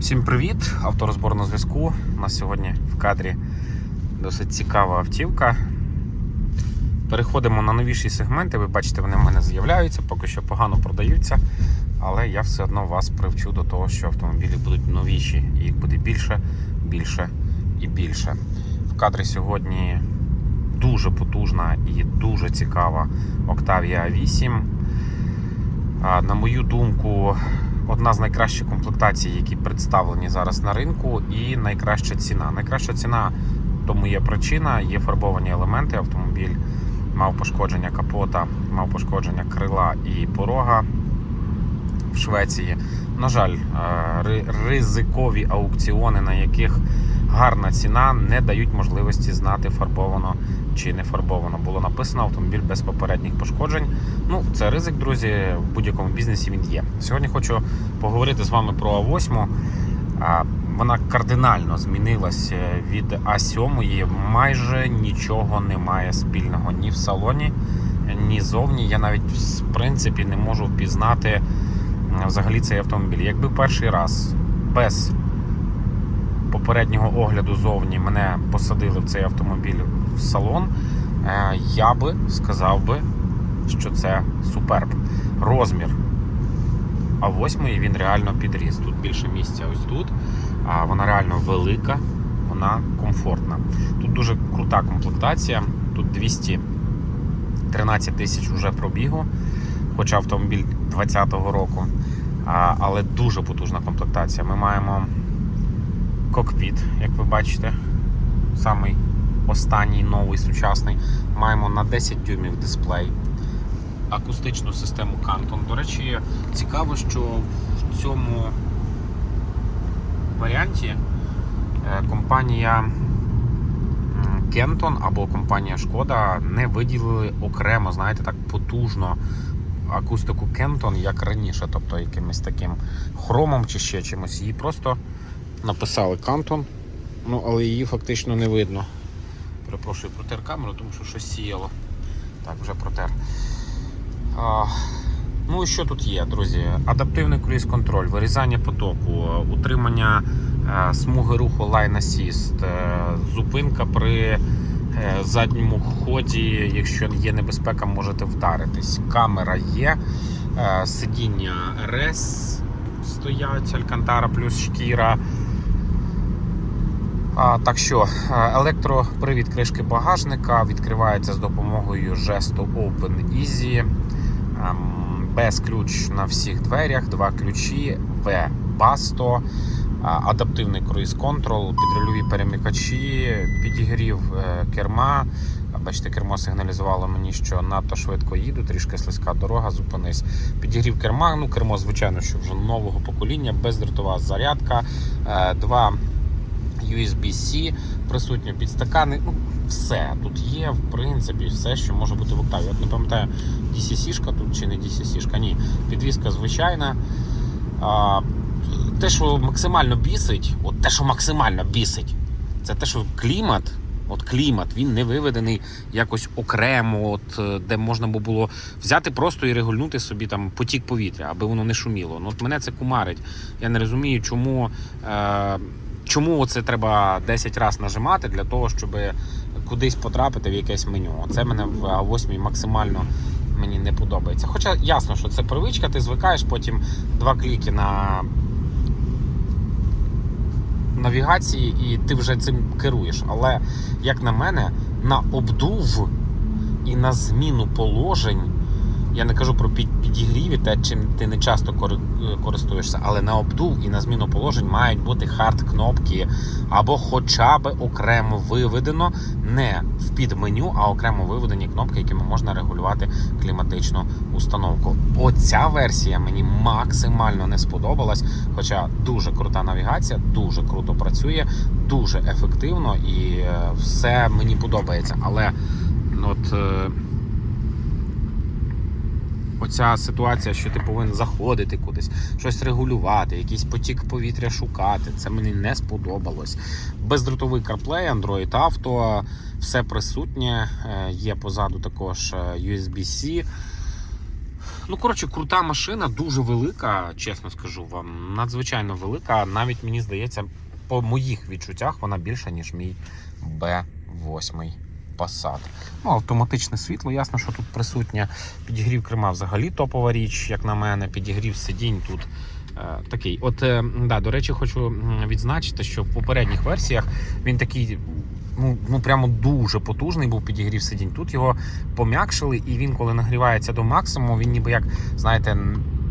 Всім привіт! Авторозбор на зв'язку. У нас сьогодні в кадрі досить цікава автівка. Переходимо на новіші сегменти. Ви бачите, вони в мене з'являються, поки що погано продаються, але я все одно вас привчу до того, що автомобілі будуть новіші, і їх буде більше, більше і більше. В кадрі сьогодні дуже потужна і дуже цікава Octavia 8. На мою думку, одна з найкращих комплектацій, які представлені зараз на ринку, і найкраща ціна. Найкраща ціна, тому є причина, є фарбовані елементи. Автомобіль мав пошкодження капота, мав пошкодження крила і порога в Швеції. На жаль, е, ризикові аукціони, на яких гарна ціна, не дають можливості знати, фарбовано чи не фарбовано. Було написано автомобіль без попередніх пошкоджень. Ну, це ризик, друзі, в будь-якому бізнесі він є. Сьогодні хочу поговорити з вами про А8. Вона кардинально змінилась е, від А7. Майже нічого немає спільного ні в салоні, ні зовні. Я навіть в принципі не можу впізнати взагалі цей автомобіль. Якби перший раз без попереднього огляду зовні мене посадили в цей автомобіль в салон, е, я би сказав би, що це суперб. Розмір А8 він реально підріс. Тут більше місця ось тут. А вона реально велика, вона комфортна. Тут дуже крута комплектація. Тут 213 тисяч вже пробігу, хоча автомобіль 2020 року. А, але дуже потужна комплектація. Ми маємо кокпіт, як ви бачите, самий останній новий сучасний. Маємо на 10 дюймів дисплей, акустичну систему Canton. До речі, цікаво, що в цьому варіанті е, компанія Kenton або компанія Шкода не виділили окремо, знаєте, так потужно акустику Kenton, як раніше, тобто якимось таким хромом чи ще чимось. Її просто написали Canton, ну але її фактично не видно. Перепрошую, протер камеру, тому що щось сіяло. Так, вже протер. А, ну і що тут є, друзі? Адаптивний круїз-контроль, вирізання потоку, утримання е, смуги руху Line Assist, е, зупинка при е, задньому ході, якщо є небезпека, можете вдаритись. Камера є, сидіння RS стоять, Алькантара плюс шкіра. Так що, е, електропривід кришки багажника відкривається з допомогою жесту Open Easy. Ем, Без ключ на всіх дверях, два ключі, В Басто, адаптивний круїз контрол, підрульові перемикачі, підігрів е, керма. Бачите, кермо сигналізувало мені, що надто швидко їду, трішки слизька дорога, зупинись. Підігрів керма, ну кермо, звичайно, що вже нового покоління, бездротова зарядка, е, два USB-C, присутні підстакани. Ну, все тут є, в принципі, все, що може бути в Octavia. От не пам'ятаю, DCC-шка тут чи не DCC-шка, ні. Підвізка звичайна. А, те, що максимально бісить, от те, що максимально бісить, це те, що клімат. От клімат, він не виведений якось окремо, от, е, де можна було взяти просто і регульнути собі там потік повітря, аби воно не шуміло. Ну, от мене це кумарить. Я не розумію, чому, е, чому це треба 10 разів нажимати для того, щоб кудись потрапити в якесь меню. Це мене в А8 максимально мені не подобається. Хоча ясно, що це привичка, ти звикаєш, потім два кліки на навігації, і ти вже цим керуєш. Але, як на мене, на обдув і на зміну положень. Я не кажу про підігріві, те, чим ти не часто користуєшся, але на обдув і на зміну положень мають бути хард-кнопки, або хоча б окремо виведено не в підменю, а окремо виведені кнопки, якими можна регулювати кліматичну установку. Оця версія мені максимально не сподобалась, хоча дуже крута навігація, дуже круто працює, дуже ефективно і е, все мені подобається. Але ну, от. Оця ситуація, що ти повинен заходити кудись, щось регулювати, якийсь потік повітря шукати. Це мені не сподобалось. Бездротовий CarPlay, Android Auto, все присутнє. Е, Є позаду також е, USB-C. Ну, коротше, крута машина, дуже велика, чесно скажу вам. Надзвичайно велика. Навіть мені здається, по моїх відчуттях вона більша, ніж мій B8 Passat. Ну, автоматичне світло, ясно, що тут присутнє. Підігрів керма взагалі топова річ, як на мене. Підігрів сидінь тут. е, Такий, от е, да, до речі, хочу відзначити, що в попередніх версіях він такий, ну, ну прямо дуже потужний був підігрів сидінь. Тут його пом'якшили, і він, коли нагрівається до максимуму, він ніби як, знаєте,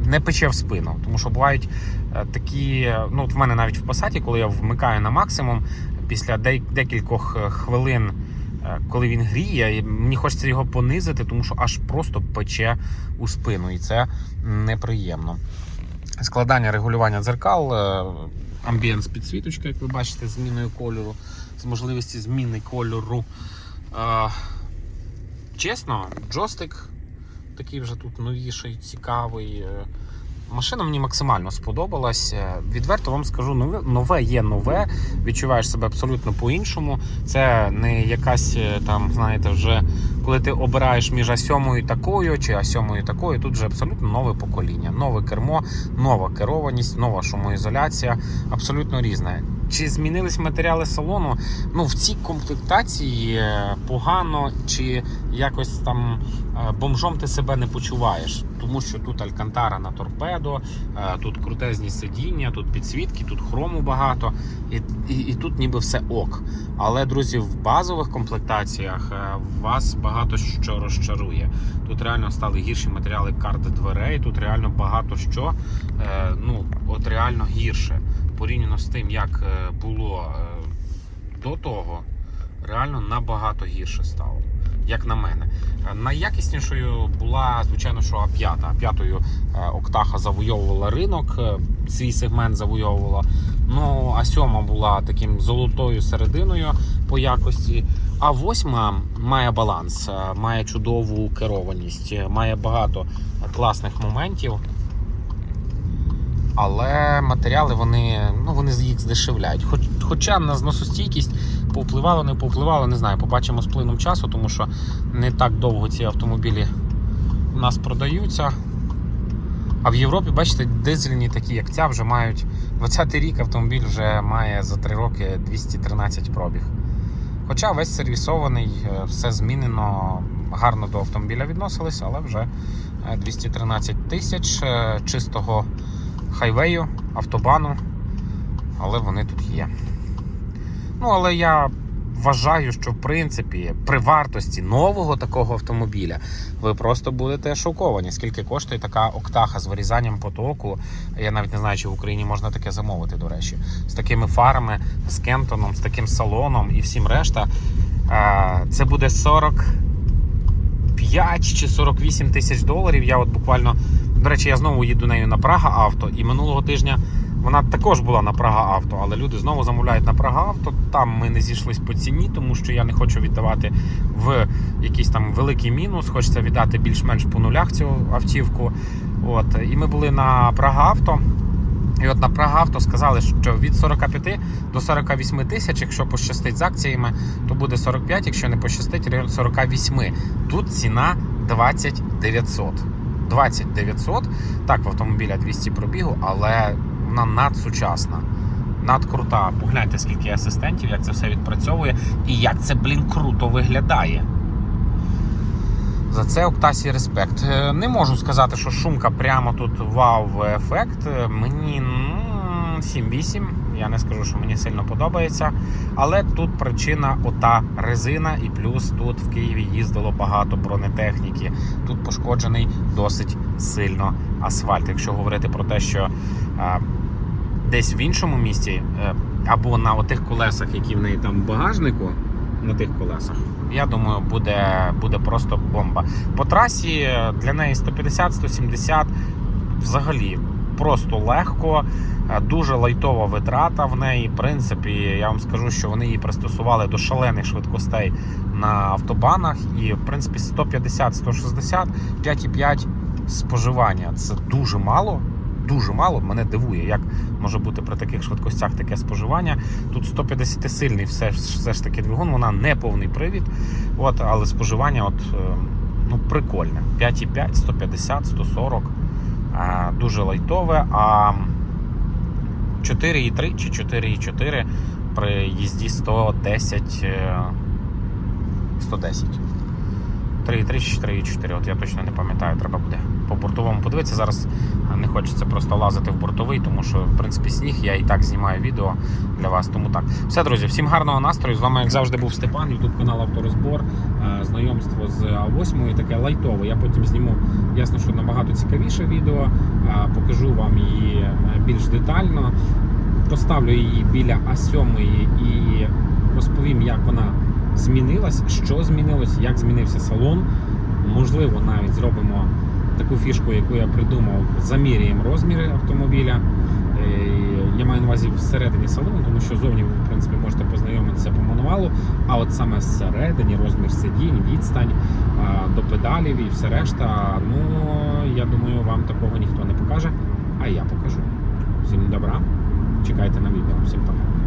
не пече в спину. Тому що бувають е, такі, ну от в мене навіть в посаді, коли я вмикаю на максимум, після декількох хвилин, коли він гріє, мені хочеться його понизити, тому що аж просто пече у спину, і це неприємно. Складання регулювання дзеркал, е, амбієнс підсвіточка, як ви бачите, зміною кольору, з можливості зміни кольору. Е, Чесно, джойстик такий вже тут новіший, цікавий. Машина мені максимально сподобалась. Е, Відверто вам скажу, нове, нове є нове. Відчуваєш себе абсолютно по-іншому. Це не якась е, там, знаєте, вже коли ти обираєш між А7 такою чи А7 такою, тут вже абсолютно нове покоління, нове кермо, нова керованість, нова шумоізоляція, абсолютно різне. Чи змінились матеріали салону? Ну, в цій комплектації е, погано, чи якось там е, бомжом ти себе не почуваєш. Тому що тут алькантара на торпедо, е, тут крутезні сидіння, тут підсвітки, тут хрому багато, і, і, і тут ніби все ок. Але, друзі, в базових комплектаціях вас багато що розчарує. Тут реально стали гірші матеріали карт дверей, тут реально багато що, ну, от реально гірше. Порівняно з тим, як е, було е, до того, реально набагато гірше стало. Як на мене. Е, Найякіснішою була, звичайно, що А5. А5 Октаха завойовувала ринок, свій сегмент завойовувала. Ну, а 7 була таким золотою серединою по якості. А 8 має баланс, має чудову керованість, має багато класних моментів. Але матеріали вони, ну, вони їх здешевляють. Хоч, хоча на зносостійкість повпливало, не повпливало, не знаю. Побачимо з плином часу, тому що не так довго ці автомобілі у нас продаються. А в Європі, бачите, дизельні такі, як ця, вже мають 20-й рік автомобіль вже має за 3 роки 213 пробіг. Хоча весь сервісований, е, все змінено, гарно до автомобіля відносились, але вже е, 213 тисяч е, чистого хайвею, автобану, але вони тут є. Ну, але я вважаю, що в принципі при вартості нового такого автомобіля ви просто будете шоковані, скільки коштує така октаха з вирізанням потоку. Я навіть не знаю, чи в Україні можна таке замовити, до речі, з такими фарами, з кентоном, з таким салоном і всім решта. Це буде 45 чи 48 тисяч доларів. Я от буквально, до речі, я знову їду нею на Прага авто, і минулого тижня вона також була на Прага авто, але люди знову замовляють на Прага авто. Там ми не зійшлись по ціні, тому що я не хочу віддавати в якийсь там великий мінус. Хочеться віддати більш-менш по нулях цю автівку. От і ми були на Прага авто. І от на Прага авто сказали, що від 45 до 48 тисяч, якщо пощастить з акціями, то буде 45, якщо не пощастить, 48. Тут ціна 20 900. 20 900. Так, в автомобіля 200 пробігу, але вона надсучасна. Надкрута. Погляньте, скільки асистентів, як це все відпрацьовує і як це, блін, круто виглядає. За це Октасі респект. Не можу сказати, що шумка прямо тут вау-ефект. Е, Мені ну, 7-8. Я не скажу, що мені сильно подобається. Але тут причина ота резина, і плюс тут в Києві їздило багато бронетехніки. Тут пошкоджений досить сильно асфальт. Якщо говорити про те, що а, десь в іншому місті, е, або на отих колесах, які в неї там в багажнику, на тих колесах. Я думаю, буде, буде просто бомба. По трасі е, для неї 150-170 взагалі просто легко, е, дуже лайтова витрата в неї. В принципі, я вам скажу, що вони її пристосували до шалених швидкостей на автобанах. І, в принципі, 150-160, 5,5 споживання. Це дуже мало. Дуже мало, мене дивує, як може бути при таких швидкостях таке споживання. Тут 150 сильний все, ж- все ж таки двигун, вона не повний привід, от, але споживання от, е, ну, прикольне. 5,5, 150, 140. Дуже лайтове. А 4,3 чи 4,4 при їзді 110. е, 110. 3,3 чи 4,4. От я точно не пам'ятаю, треба буде по бортовому подивитися. Зараз не хочеться просто лазити в бортовий, тому що, в принципі, сніг я і так знімаю відео для вас. Тому так. Все, друзі, всім гарного настрою. З вами, як завжди, був Степан, ютуб канал Авторозбор. Знайомство з А8 таке лайтове. Я потім зніму, ясно, що набагато цікавіше відео. Покажу вам її більш детально. Поставлю її біля А7 і розповім, як вона змінилась, що змінилось, як змінився салон. Можливо, навіть зробимо таку фішку, яку я придумав, заміряємо розміри автомобіля. Е, Я маю на увазі всередині салону, тому що зовні ви, в принципі, можете познайомитися по мануалу. А от саме всередині розмір сидінь, відстань до педалів і все решта. Ну я думаю, вам такого ніхто не покаже. А я покажу. Всім добра. Чекайте на відео. Всім пока.